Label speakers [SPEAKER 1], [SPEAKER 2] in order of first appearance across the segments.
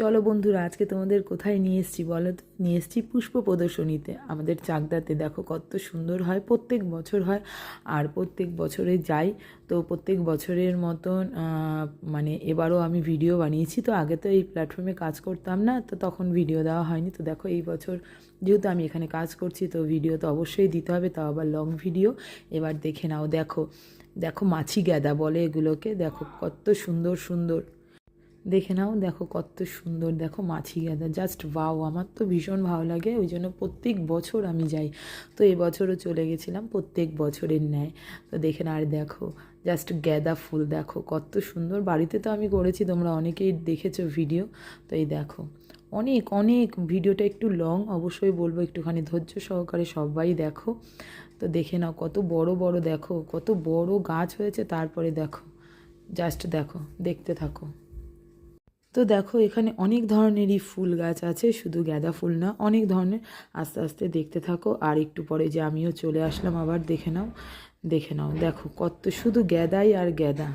[SPEAKER 1] চলো বন্ধুরা, আজকে তোমাদের কোথায় নিয়ে এসছি বলো তো? নিয়ে এসেছি পুষ্প প্রদর্শনীতে। আমাদের চাকদাতে দেখো কত সুন্দর হয়, প্রত্যেক বছর হয়। আর প্রত্যেক বছরে যাই, তো প্রত্যেক বছরের মতন মানে এবারও আমি ভিডিও বানিয়েছি। তো আগে তো এই প্ল্যাটফর্মে কাজ করতাম না, তো তখন ভিডিও দেওয়া হয়নি। তো দেখো এই বছর যেহেতু আমি এখানে কাজ করছি, তো ভিডিও তো অবশ্যই দিতে হবে, তাও আবার লং ভিডিও এবার দেখে নাও, দেখো দেখো মাছি গ্যাদা বলে এগুলোকে। দেখো কত সুন্দর সুন্দর। দেখে নাও, দেখো কত সুন্দর, দেখো মাছি গাদা জাস্ট ওয়াও আমার তো ভীষণ ভালো লাগে, ওই জন্য প্রত্যেক বছর আমি যাই। তো এবছরও চলে গেছিলাম প্রত্যেক বছরের ন্যায়। তো দেখে না আর দেখো জাস্ট গ্যাদা ফুল, দেখো কত সুন্দর। বাড়িতে তো আমি করেছি, তোমরা অনেকেই দেখেছ ভিডিও তো এই দেখো, অনেক অনেক ভিডিওটা একটু লং অবশ্যই বলব একটুখানি ধৈর্য সহকারে সবাই দেখো। তো দেখে নাও, কত বড় বড়, দেখো, কত বড় গাছ হয়েছে, তারপরে দেখো জাস্ট দেখো, দেখতে থাকো। তো দেখো, এখানে অনেক ধরনেরই ফুল গাছ আছে, শুধু গাঁদা ফুল না, অনেক ধরনের। আস্তে আস্তে দেখতে থাকো। আর একটু পরে যে আমিও চলে আসলাম, আবার দেখে নাও দেখে নাও। দেখো, কত শুধু গ্যাদাই আর গ্যাদা।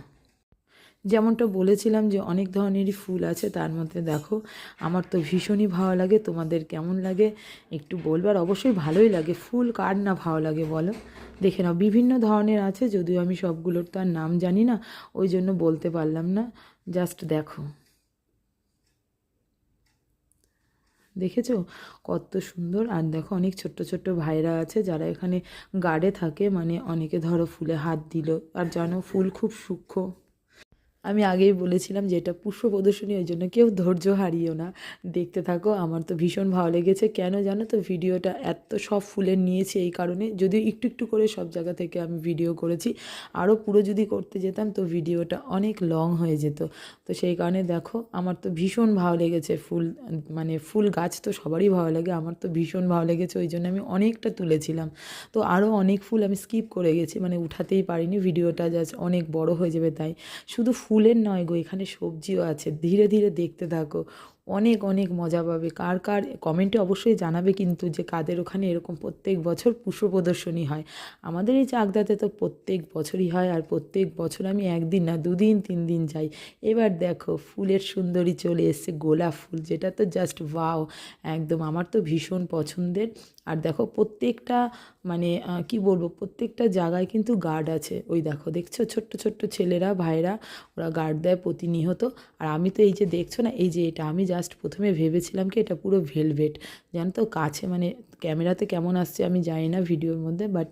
[SPEAKER 1] যেমনটা বলেছিলাম যে অনেক ধরনেরই ফুল আছে, তার মধ্যে দেখো, আমার তো ভীষণই ভালো লাগে। তোমাদের কেমন লাগে একটু বলবার? অবশ্যই ভালোই লাগে। ফুল কার না ভালো লাগে বলো? দেখে নাও, বিভিন্ন ধরনের আছে, যদিও আমি সবগুলোর তো আর নাম জানি না, ওই জন্য বলতে পারলাম না। জাস্ট দেখো। দেখেছ? কত সুন্দর। আর দেখো অনেক ছোট্ট ছোট্ট ভাইরা আছে যারা এখানে গার্ডে থাকে। মানে অনেকে ধরো ফুলে হাত দিল। আর জানো ফুল খুব সূক্ষ্ম। আমি আগেই বলেছিলাম যে এটা পুষ্প প্রদর্শনী, ওই জন্য কেউ ধৈর্য হারিও না। দেখতে থাকো, আমার তো ভীষণ ভালো লেগেছে। কেন জানো তো, ভিডিওটা এত সব ফুলের নিয়েছি এই কারণে, যদিও একটু একটু করে সব জায়গা থেকে আমি ভিডিও করেছি। আরও পুরো যদি করতে যেতাম, তো ভিডিওটা অনেক লং হয়ে যেত। তো সেই কারণে দেখো, আমার তো ভীষণ ভালো লেগেছে ফুল মানে ফুল গাছ তো সবারই ভালো লাগে, আমার তো ভীষণ ভালো লেগেছে, ওই জন্য আমি অনেকটা তুলেছিলাম। তো আরও অনেক ফুল আমি স্কিপ করে গেছি মানে উঠাতেই পারিনি, ভিডিওটা জাস্ট অনেক বড় হয়ে যাবে তাই। শুধু ফুলের নয় গো এখানে সবজিও আছে। ধীরে ধীরে দেখতে থাকো। অনেক অনেক মজা পাবে। কার কার কমেন্টে অবশ্যই জানাবে কিন্তু যে কাদের ওখানে এরকম প্রত্যেক বছর পুষ্প প্রদর্শনী হয়। আমাদের এই চাকদাতে তো প্রত্যেক বছরই হয় আর প্রত্যেক বছর আমি একদিন না, দুদিন, তিন দিন যাই। এবার দেখো ফুলের সুন্দরী চলে এসছে গোলাপ ফুল, যেটা তো জাস্ট ওয়াও একদম আমার তো ভীষণ পছন্দের। আর দেখো প্রত্যেকটা মানে কি বলব, প্রত্যেকটা জায়গায় কিন্তু গার্ড আছে। ওই দেখো দেখছ ছোট্ট ছোট্ট ছেলেরা, ভাইরা, ওরা গার্ড দেয় প্রতিনিয়ত। আর আমি তো এই যে দেখছ না, এই যে এটা আমি জাস্ট প্রথমে ভেবেছিলাম কি এটা পুরো ভেলভেট জানো তো কাছে মানে ক্যামেরাতে কেমন আসছে আমি জানি না ভিডিওর মধ্যে বাট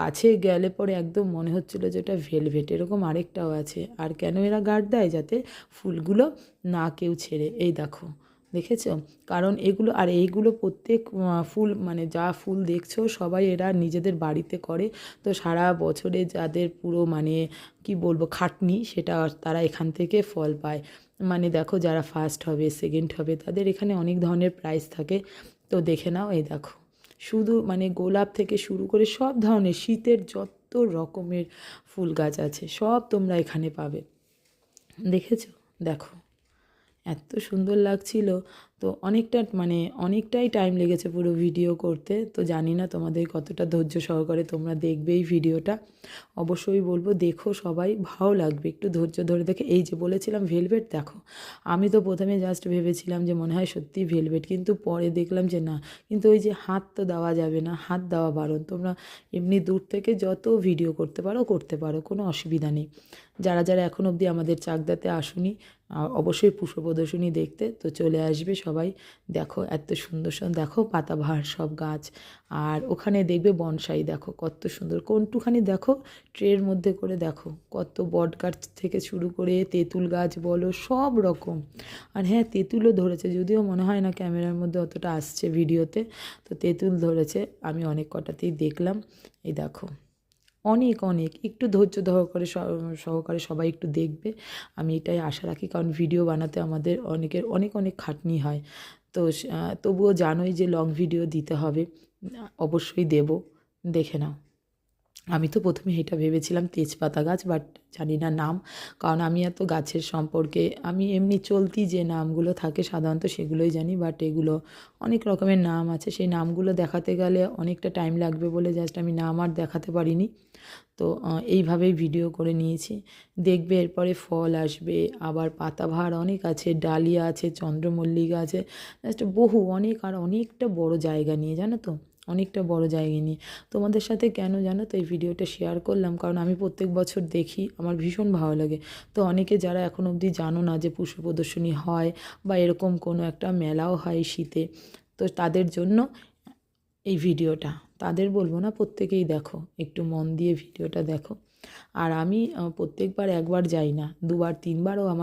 [SPEAKER 1] কাছে গেলে পরে একদম মনে হচ্ছিল যে এটা ভেলভেট এরকম আরেকটাও আছে। আর কেন এরা গার্ড দেয় যাতে ফুলগুলো না কেউ ছেড়ে? এই দেখো, দেখেছ? কারণ এগুলো, আর এইগুলো প্রত্যেক ফুল মানে যা ফুল দেখছ সবাই এরা নিজেদের বাড়িতে করে। তো সারা বছরে যাদের পুরো মানে কি বলব, খাটনি সেটা তারা এখান থেকে ফল পায়। মানে দেখো যারা ফার্স্ট হবে সেকেন্ড হবে, তাদের এখানে অনেক ধরনের প্রাইজ থাকে। তো দেখে নাও এই দেখো। শুধু মানে গোলাপ থেকে শুরু করে সব ধরনের শীতের যত রকমের ফুল গাছ আছে, সব তোমরা এখানে পাবে। দেখেছ? দেখো। এত সুন্দর লাগছিল। তো অনেকটা মানে অনেকটাই টাইম লেগেছে পুরো ভিডিও করতে। তো জানি না তোমাদের কতটা ধৈর্য সহকারে তোমরা দেখবে এই ভিডিওটা অবশ্যই বলব, দেখো সবাই, ভালো লাগবে। একটু ধৈর্য ধরে দেখে, এই যে বলেছিলাম ভেলভেট দেখো। আমি তো প্রথমে জাস্ট ভেবেছিলাম যে মনে হয় সত্যি ভেলভেট কিন্তু পরে দেখলাম যে না। কিন্তু ওই যে হাত তো দেওয়া যাবে না, হাত দেওয়া বারণ। তোমরা এমনি দূর থেকে যত ভিডিও করতে পারো করতে পারো, কোনো অসুবিধা নেই। যারা যারা এখন অবধি আমাদের চাকদাতে আসুনি অবশ্যই পুষ্প প্রদর্শনী দেখতে। তো চলে আসবে সবাই। দেখো, এত সুন্দর সুন্দর দেখো পাতাবাহার সব গাছ। আর ওখানে দেখবে বনসাই, দেখো কত সুন্দর। কোনটুখানি দেখো, ট্রের মধ্যে করে দেখো। কত বট গাছ থেকে শুরু করে তেঁতুল গাছ বলো, সব রকম। আর হ্যাঁ তেঁতুলও ধরেছে, যদিও মনে হয় না ক্যামেরার মধ্যে অতটা আসছে ভিডিওতে। তো তেঁতুল ধরেছে, আমি অনেক কটাতেই দেখলাম। এই দেখো। অনেক অনেক। একটু ধৈর্য সহকারে সহকারে সবাই একটু দেখবে। আমি এটাই আশা রাখি, কারণ ভিডিও বানাতে আমাদের অনেকের অনেক অনেক খাটনি হয়। তো তবুও জানোই যে লং ভিডিও দিতে হবে। অবশ্যই দেব। দেখে নাও। আমি তো প্রথমে এটা ভেবেছিলাম তেজপাতা গাছ বাট জানি না নাম, কারণ আমি এত গাছের সম্পর্কে, আমি এমনি চলতি যে নামগুলো থাকে সাধারণত সেগুলোই জানি বাট এগুলো অনেক রকমের নাম আছে। সেই নামগুলো দেখাতে গেলে অনেকটা টাইম লাগবে বলে জাস্ট আমি নাম আর দেখাতে পারিনি। তো এইভাবেই ভিডিও করে নিয়েছি। দেখবে এরপরে ফল আসবে, আবার পাতাবাহার অনেক আছে, ডালিয়া আছে, চন্দ্রমল্লিকা আছে জাস্ট বহু অনেক আর অনেকটা বড় জায়গা নিয়ে, জানো তো? অনেকটা বড় জায়গা নিয়ে। তোমাদের সাথে কেন জানো তো এই ভিডিওটা শেয়ার করলাম, কারণ আমি প্রত্যেক বছর দেখি, আমার ভীষণ ভালো লাগে। তো অনেকে যারা এখন অবধি জানো না যে পুষ্প প্রদর্শনী হয় বা এরকম কোনো একটা মেলাও হয় শীতে, তো তাদের জন্য এই ভিডিওটা। তাদের বলব না, প্রত্যেকেই দেখো, একটু মন দিয়ে ভিডিওটা দেখো। আর আমি প্রত্যেকবার একবার যাই না, দুবার, তিনবারও আমার